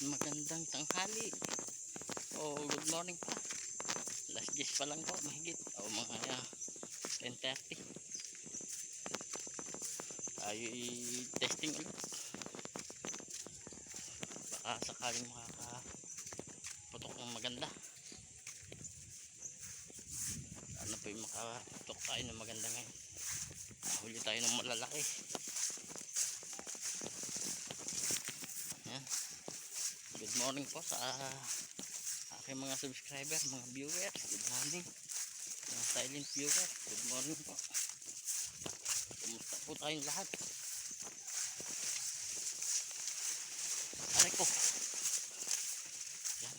magandang tanghali. O good morning pa. Last 10 pa lang po, mahigit. O mga uh, 10.30. Tayo testing ulit. Baka sakaling makakaputok ng maganda. Ano po yung makaputok tayo ng maganda ngayon. Huli tayo ng malalaki. Yan. Morning po sa aking mga subscriber, mga viewers. Good morning. Mga silent viewers. Good morning po. Kumusta po tayong lahat? Aray ko. Yan.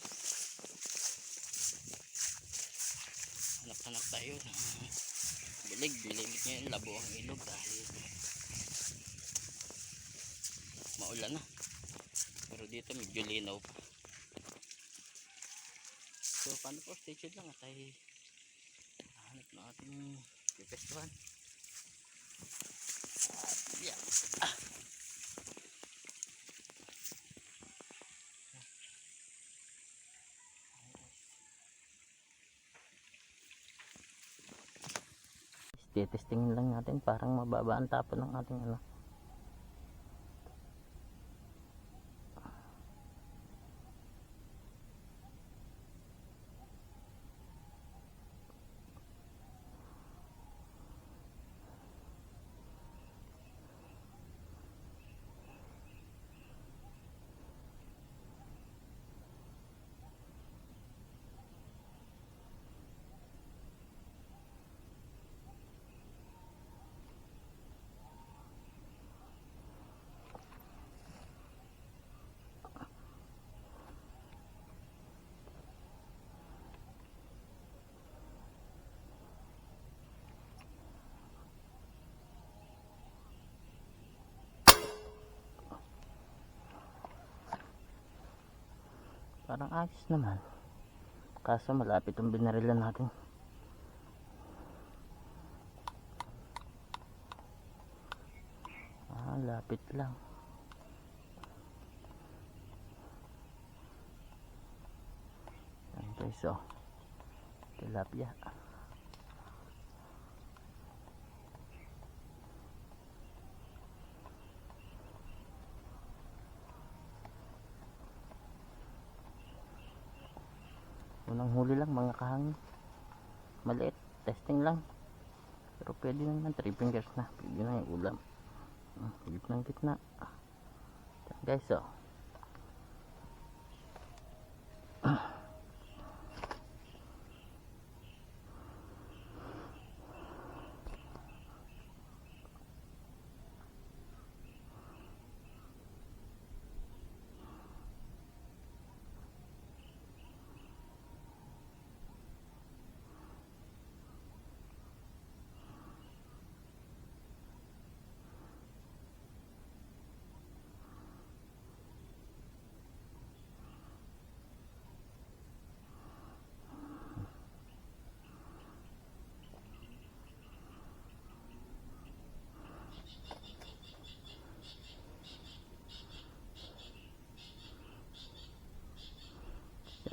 Hanap-hanap tayo ng bilig. Bililig ngayon. Labo ang ilog dahil maulan na. Dito medyo linaw pa. So paano po stay tuned lang at ay hanap ng ating pipestuhan. At yeah. Ah. Testing lang natin parang mababa ang tapon ng ating ano. Parang ayos naman. Kaso malapit ang binarilan natin. Ah, lapit lang. Yan guys, oh. Tilapia. Unang huli lang mga kahangin. Maliit. Testing lang. Pero pwede naman 3 fingers na. Pwede na yung ulam. Hmm, Gitna gitna. Yan guys oh.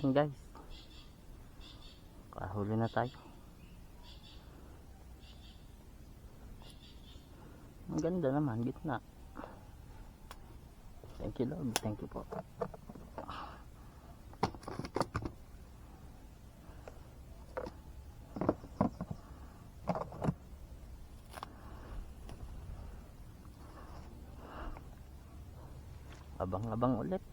Yan guys. Kahuli na tayo. Ang ganda naman, gitna. Thank you Lord, thank you po. Abang-abang ulit.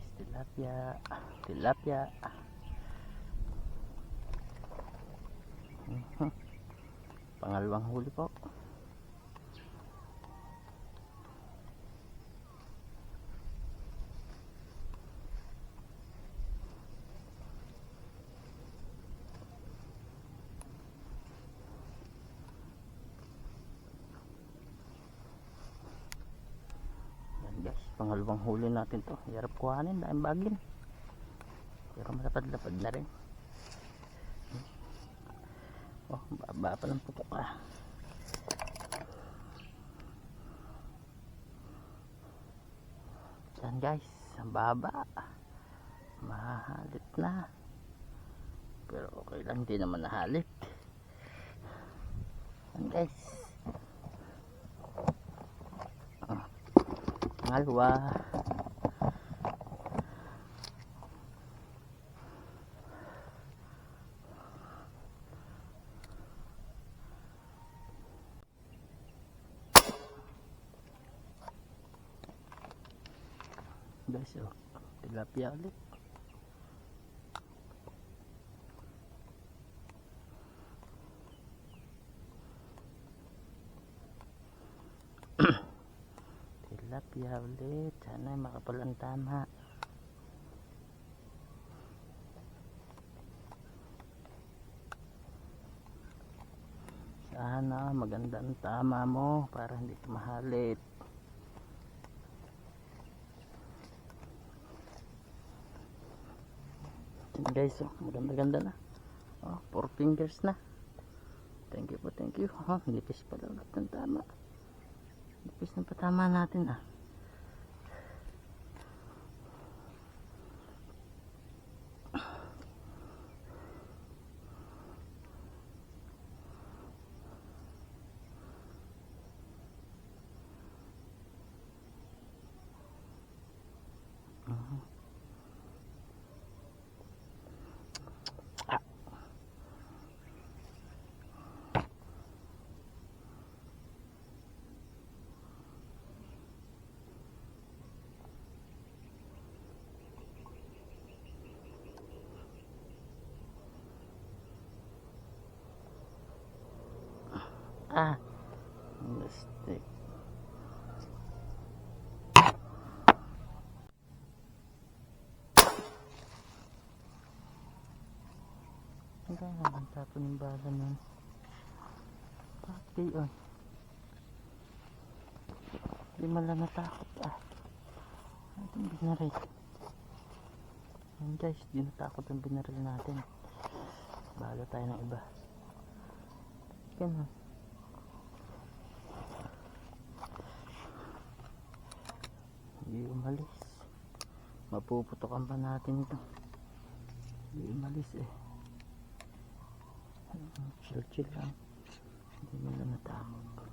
Guys tilapia. Tilapia. Mhm. pangalawang huli po Pangalawang huli natin to. Hirap kuhanin, dahil bagin. Pero malapad-lapad na rin. Oh, baba pa ng putok ah. Yan guys, ang baba. Mahalit na. Pero okay lang, hindi naman nahalit. Yan guys. Pangalawa. Guys, oh, tilapia ulit. Tilapia ulit. Sana makapalang tama. Sana maganda ang tama mo para hindi ka mahalit. Yan guys, oh, maganda ganda na. Oh, four fingers na. Thank you po, thank you. Oh, nipis pala ulit ng tama. Nipis ng patama natin ah. Ah, Ang bala nun. Bakit kayo? Hindi man lang natakot ah. Itong binaril. Yan guys, di natakot ang binaril natin. Bahala tayo ng iba. Ganun. Hindi umalis. Mapuputokan pa natin ito. Hindi umalis eh. Chill chill lang. Hindi mo lang natakot.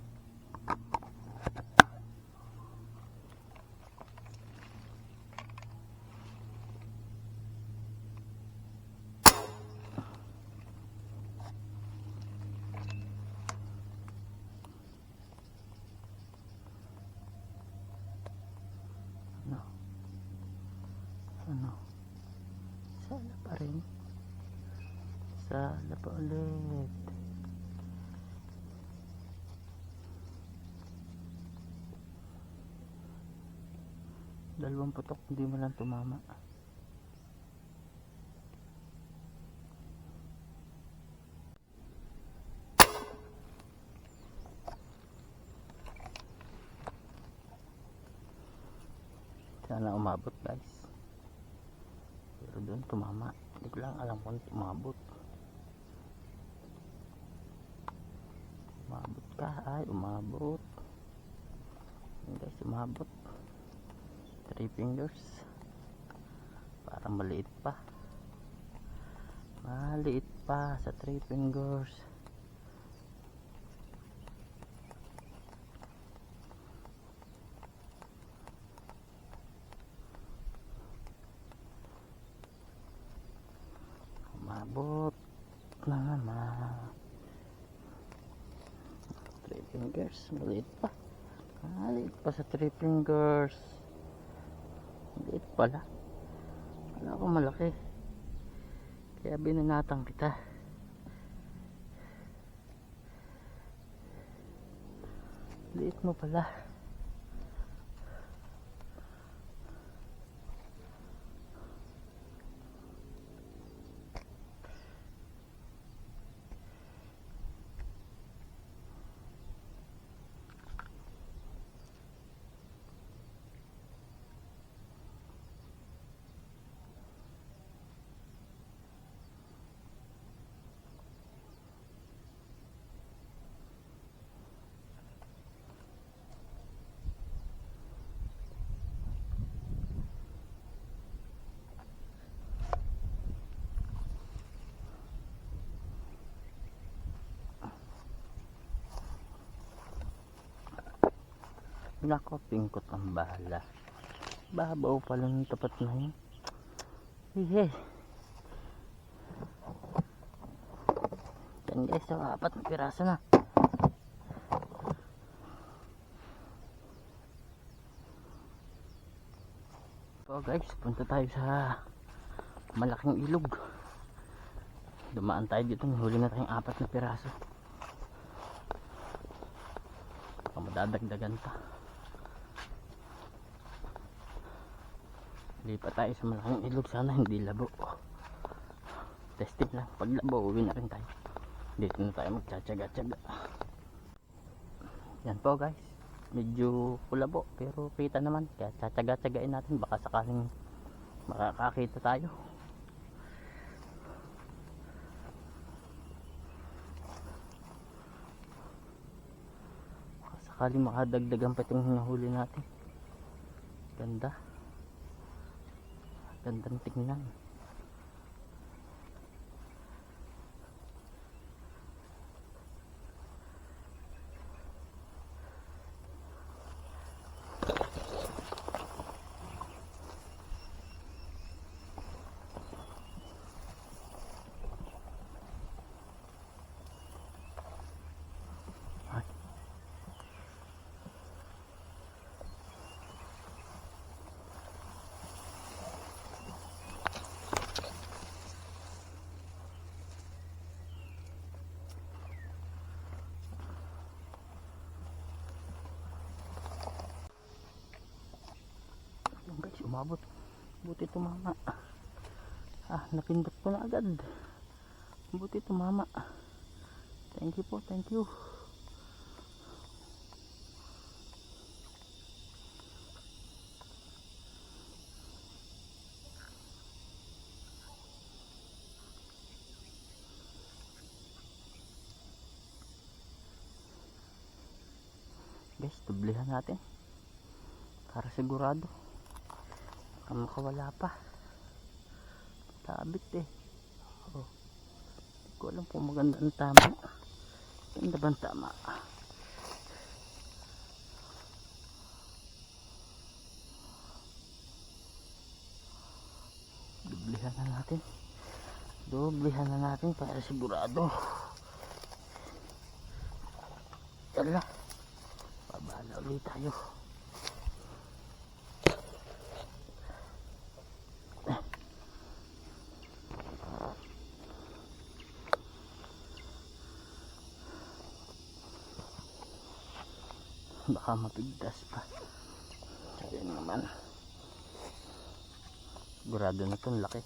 Sala pa ulit. Dalawang putok, hindi mo lang tumama. Sana umabot guys. Pero doon tumama. Hindi ko lang alam kung umabot. Umabot ka. Ay, umabot. Yun guys, umabot. Three fingers. Parang maliit pa. Maliit pa sa three fingers. umabot na naman three fingers. Maliit pa. Maliit pa sa three fingers. Maliit pala. Wala ko malaki. Kaya binanatang kita. Liit mo pala Nako, pingkot ang bala. Babaw pala ng tapat na yun. Hihe. Yan guys, so, apat na piraso na. So guys, punta tayo sa malaking ilog. Dumaan tayo dito, huli na tayong apat na piraso. Baka madadagdagan pa. Lipat tayo sa malaking ilog, sana hindi labo. Testing lang, pag labo, uwi na rin tayo. Dito na tayo magtsatsaga-tsaga. Yan po guys, medyo kulabo pero kita naman. Kaya tsatsaga-tsagain natin, baka sakaling makakakita tayo. Baka sakaling makadagdagan pa itong nahuli natin. Ganda. Gandang tingnan. Yung guys, umabot. Buti tumama. Ah, napindot ko na agad. Buti tumama. Thank you po, thank you. Guys, dublihan natin. Para sigurado. Baka makawala pa. Tabit eh. Oh. Hindi ko alam kung maganda ang tama. Ganda ba ang tama? Dublihan na natin. Dublihan na natin para sigurado. Tala. Babala ulit tayo. Baka mapigtas pa. Ayun naman. Sigurado na itong laki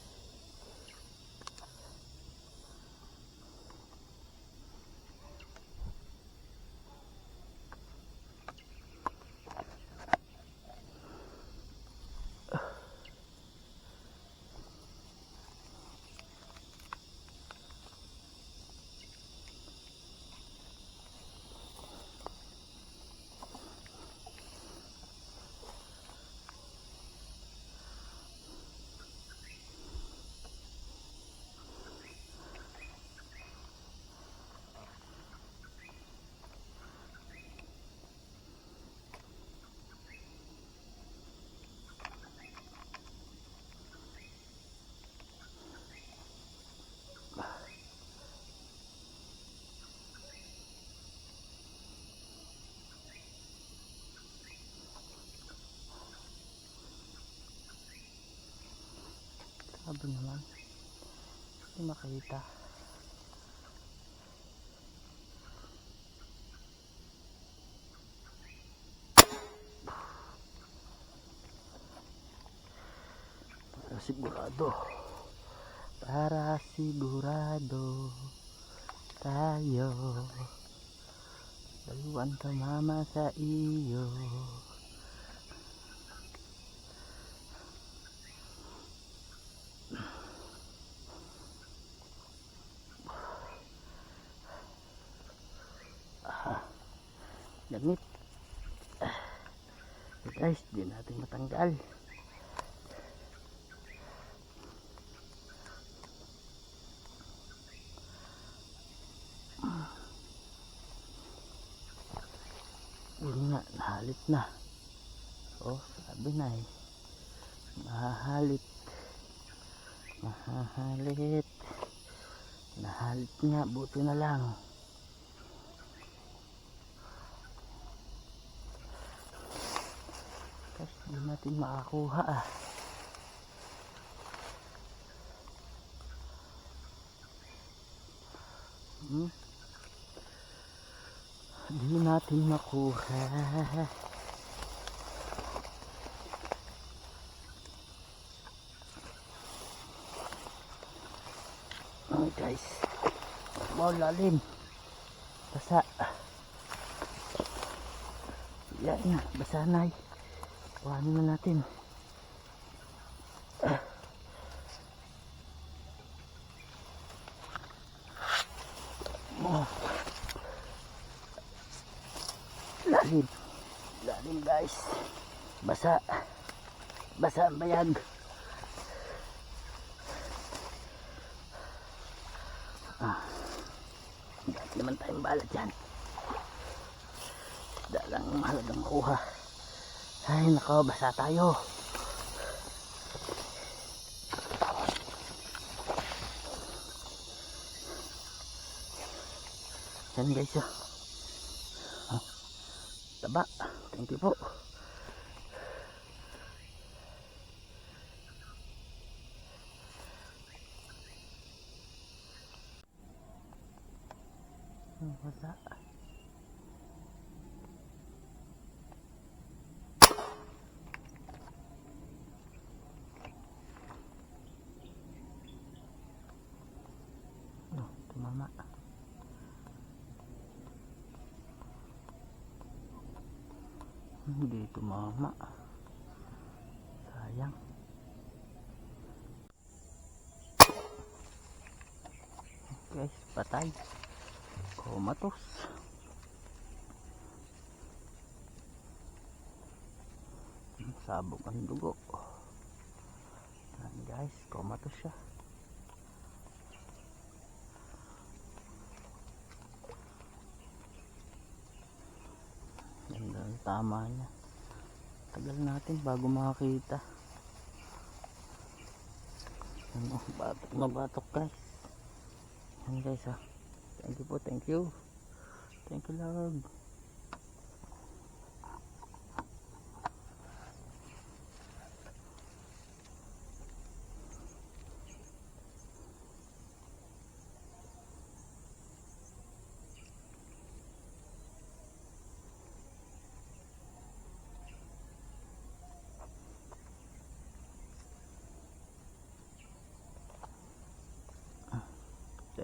sabi naman hindi makita. Para sigurado para sigurado tayo dalawan tumama sa iyo damit Ah. guys di natin matanggal yun nga nahalit na Oh, sabi na eh. Mahahalit. Mahahalit. Nahalit nga, buti na lang. Kasi di natin makakuha ah. Hmm? Di natin makuha. Oh guys. Mau lalim. Basa. Yan na, basa na eh. Kuhanin na natin. Oh. Lalim. Lalim guys. Basa. Basa ang bayag. Dahil naman tayong bala dyan. Lang ang mahalagang makuha. Ay, nako, basa tayo. Yan guys, oh. Ah, Taba. Thank you po. Hmm, Wala. Hindi tumama. Sayang. Guys, patay. Comatose. Sabog ang dugo. Yan guys, comatose siya. Tama niya. Tagal natin bago makakita. Ano, batok na batok guys. Yan guys ha. Thank you po, thank you. Thank you Lord.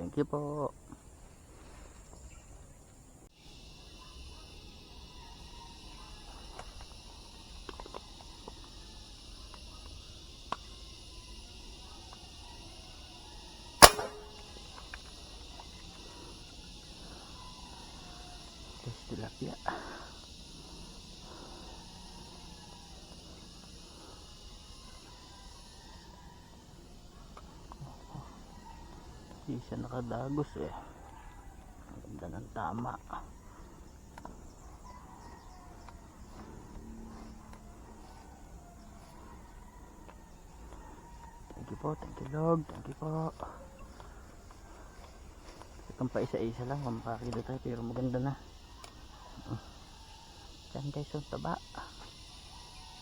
Thank you po. Guys, tilapia. Hindi siya nakadagos eh. Ang ganda ng tama. Thank you po, thank you Lord, thank you po. Itong pa isa-isa lang, mampakita tayo pero maganda na. Yan guys, ang taba.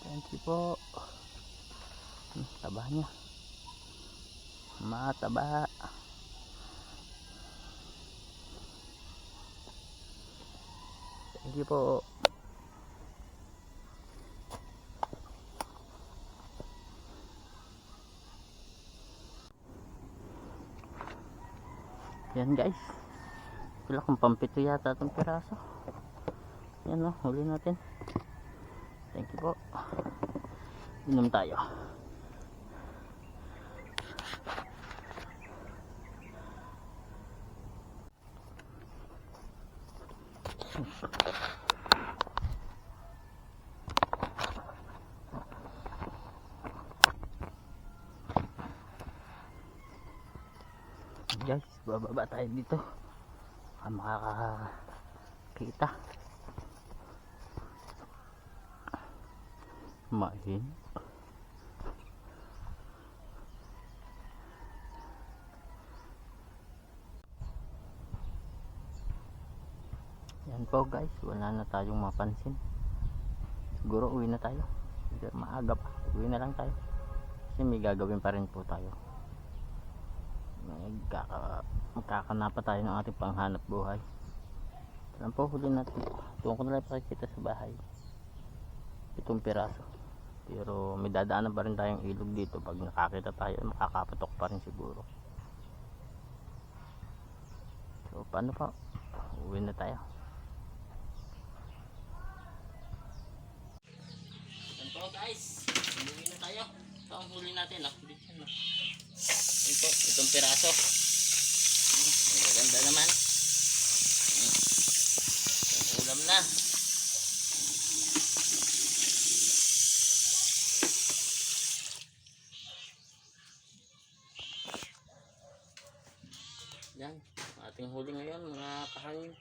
Thank you po. Hmm, Taba niya. Mataba. Thank po. Yan guys. Wala kung pampito yata itong piraso. Yan o, huli natin. Thank you po. Inom tayo. Bababa tayo dito ah, makakakita Main. Yan po guys, wala na tayong mapansin. Siguro uwi na tayo. Maaga pa. Uwi na lang tayo. Kasi may gagawin pa rin po tayo. Magkaka, magkakanapa tayo ng ating panghanap buhay. Lang po huli natin. Tuwan ko na lang pakikita sa bahay. Itong piraso. Pero may dadaanan pa rin tayong ilog dito. Pag nakakita tayo, makakapatok pa rin siguro. So paano pa? Uwi na tayo. Yan po guys. Umuwi na tayo. Ito ang huli natin. Ah. Dito yan. Ah. Ito, itong piraso. Maganda naman. Ulam na. Yan. Ating huli ngayon mga kahangin.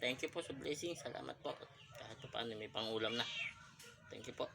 Thank you po sa blessing. Salamat po. Kahit pa paano may pangulam na. Thank you po.